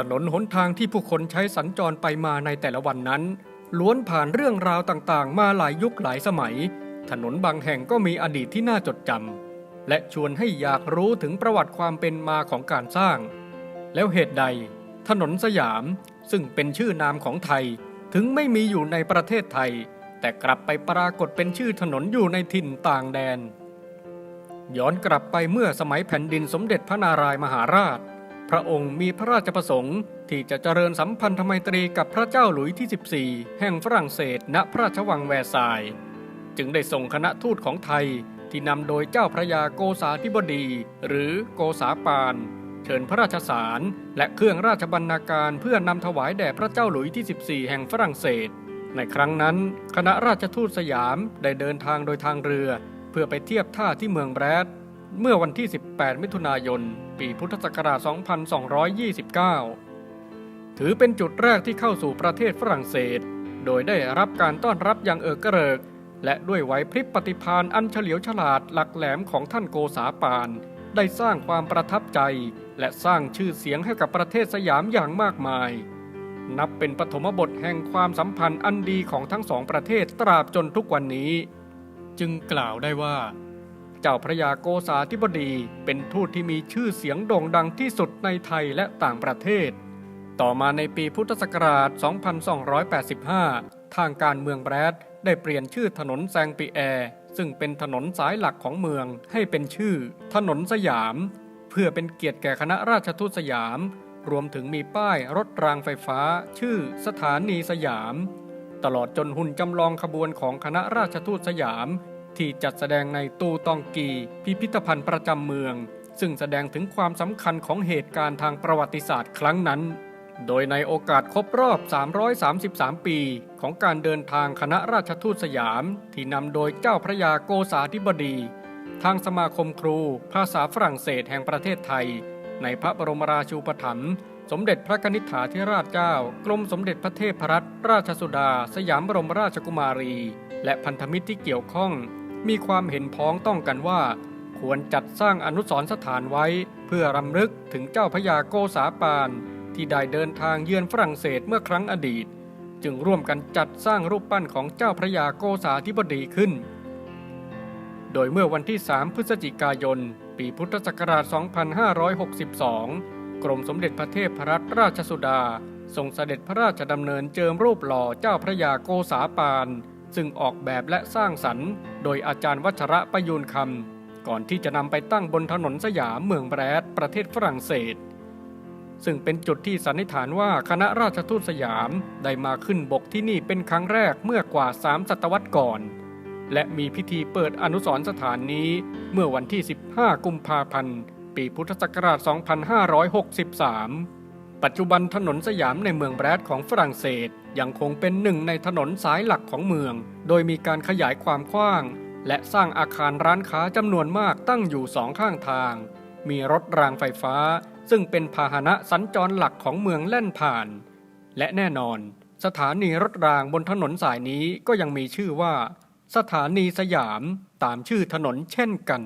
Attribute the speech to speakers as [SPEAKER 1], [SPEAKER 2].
[SPEAKER 1] ถนนหนทางที่ผู้คนใช้สัญจรไปมาในแต่ละวันนั้น ล้วนผ่านเรื่องราวต่างๆ มาหลายยุคหลายสมัย ถนนบางแห่งก็มีอดีตที่น่าจดจำและชวนให้อยากรู้ถึงประวัติความเป็นมาของการสร้าง แล้วเหตุใด ถนนสยาม ซึ่งเป็นชื่อนามของไทย ถึงไม่มีอยู่ในประเทศไทย แต่กลับไปปรากฏเป็นชื่อถนนอยู่ในถิ่นต่างแดน ย้อนกลับไปเมื่อสมัยแผ่นดินสมเด็จพระนารายมหาราช พระองค์มีพระราชประสงค์ ที่จะเจริญสัมพันธไมตรีกับพระเจ้าหลุยที่ 14 แห่งฝรั่งเศส ณพระราชวังแวร์ซายน์จึงได้ส่งคณะทูตของไทยที่นำโดยเจ้าพระยาโกษาธิบดี หรือโกษาปาน เชิญพระราชสารและเครื่องราชบรรณาการเพื่อนำถวายแด่พระเจ้าหลุยที่ 14 แห่งฝรั่งเศส ในครั้งนั้น คณะราชทูตสยามได้เดินทางโดยทางเรือ เพื่อไปเทียบท่าที่เมืองแบรด เมื่อวันที่ 18 มิถุนายน ปีพุทธศักราช 2229 ถือเป็นจุดแรกที่เข้าสู่ประเทศฝรั่งเศส โดยได้รับการต้อนรับอย่างเอิกกระเริก และด้วยไหวพริบปฏิภาณอันเฉลียวฉลาดหลักแหลมของท่านโกษาปาน ได้สร้างความประทับใจ และสร้างชื่อเสียงให้กับประเทศสยามอย่างมากมาย นับเป็นปฐมบทแห่งความสัมพันธ์อันดีของทั้งสองประเทศตราบจนทุกวันนี้ จึงกล่าวได้ว่า เจ้าพระยาโกษาธิบดีเป็นทูตที่มีชื่อเสียงโด่งดังที่สุดในไทยและต่างประเทศ ต่อมาในปีพุทธศักราช 2285 ทางการเมืองแบรดได้เปลี่ยนชื่อถนนแซงปีแอร์ซึ่งเป็นถนนสายหลักของเมืองให้เป็นชื่อ ถนนสยาม เพื่อเป็นเกียรติแก่คณะราชทูตสยาม รวมถึงมีป้ายรถรางไฟฟ้า ชื่อสถานีสยาม ตลอดจนหุ่นจำลองขบวนของคณะราชทูตสยาม ที่จัดแสดงในตูตองกีพิพิธภัณฑ์ประจำเมือง ซึ่งแสดงถึงความสำคัญของเหตุการณ์ทางประวัติศาสตร์ครั้งนั้น โดยในโอกาสครบรอบ 333 ปี ของการเดินทางคณะราชทูตสยาม ที่นำโดยเจ้าพระยาโกษาธิบดี ทางสมาคมครู ภาษาฝรั่งเศสแห่งประเทศไทย ในพระบรมราชูปถัมภ์สมเด็จพระนิษฐาธิราชเจ้า กรมสมเด็จพระเทพรัตนราชสุดา สยามบรมราชกุมารี และพันธมิตรที่เกี่ยวข้อง มีความเห็นพ้องต้องกันว่า ควรจัดสร้างอนุสรณ์สถานไว้ เพื่อรำลึกถึงเจ้าพระยาโกษาปาน ที่ได้เดินทางเยือนฝรั่งเศสเมื่อครั้งอดีต จึงร่วมกันจัดสร้างรูปปั้นของเจ้าพระยาโกษาธิบดีขึ้น โดยเมื่อวันที่ 3 พฤศจิกายน ปีพุทธศักราช 2562 กรมสมเด็จพระเทพรัตนราชสุดาทรงเสด็จพระราชดำเนินเจิมรูปหล่อเจ้าพระยาโกษาปาน ซึ่งออกแบบและสร้างสรรค์ โดยอาจารย์วัชระประยูนคำก่อนที่จะนำไปตั้งบนถนนสยามเมืองแบรดประเทศฝรั่งเศส ซึ่งเป็นจุดที่สันนิษฐานว่าคณะราชทูตสยามได้มาขึ้นบกที่นี่เป็นครั้งแรกเมื่อกว่าสามศตวรรษก่อน และมีพิธีเปิดอนุสรณ์สถานนี้เมื่อวันที่ 15 กุมภาพันธ์ ปีพุทธศักราช 2563 ปัจจุบันถนนสยามในเมืองแบรดของฝรั่งเศส ยังคงเป็นหนึ่งในถนนสายหลักของเมือง โดยมีการขยายความกว้าง และสร้างอาคารร้านค้าจำนวนมากตั้งอยู่สองข้างทาง มีรถรางไฟฟ้า ซึ่งเป็นพาหนะสัญจรหลักของเมืองแล่นผ่าน และแน่นอน สถานีรถรางบนถนนสายนี้ก็ยังมีชื่อว่า สถานีสยามตามชื่อถนนเช่นกัน